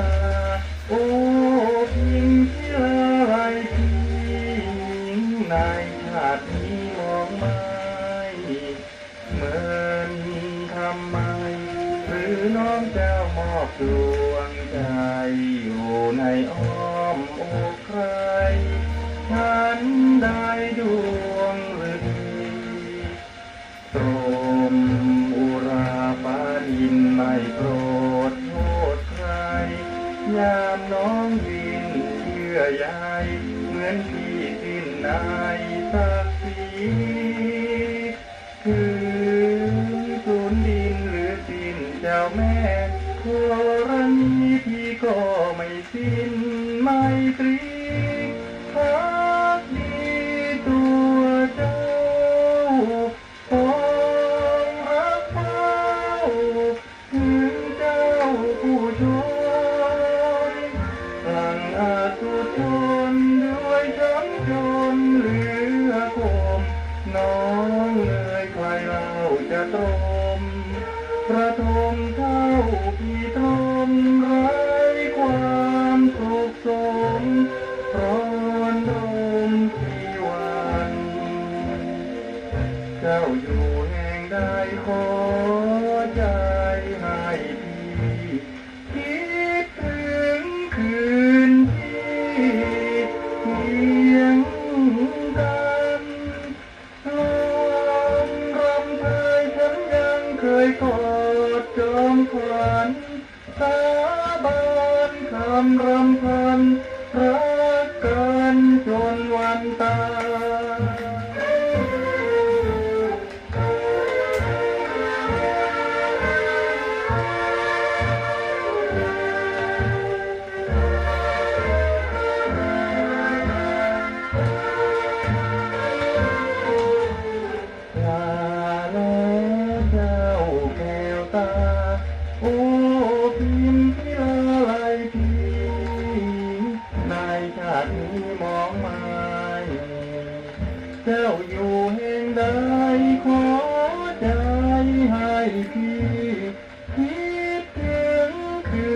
า โอ้พิงที่ไรพิงนายชาตินี้มองไม่เหมือนทำไม หรือน้องเจ้ามอบดวงใจอยู่ในอ้อมอกใคร ยื่อใยเหมือนพี่สิ้นนายสักสีคือสูนดินหรือสิ้นเจ้าแม่โครณีพี่ก็ไม่สิ้นไม่ตรี จะตรมประทมเท่าพี่ทมไร้ความสุขสมร้อนรมพี่วัน เจ้าอยู่แห่งใดขอใจให้พี่คิดถึงคืนที่เพียง ยังเคยกอดจอมขวัญสาบานคำรำพันาตินี้มองไม่เจ้าอยู่แห่งใดขอใจให้พี่คิดถึงคื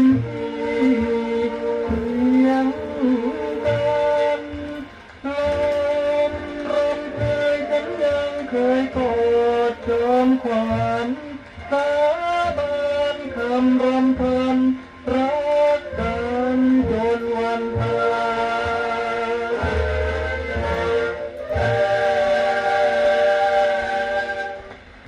นที่เพียงกันลมรำเคยฉันยังเคยกอดจอมขวัญสาบานคำรำ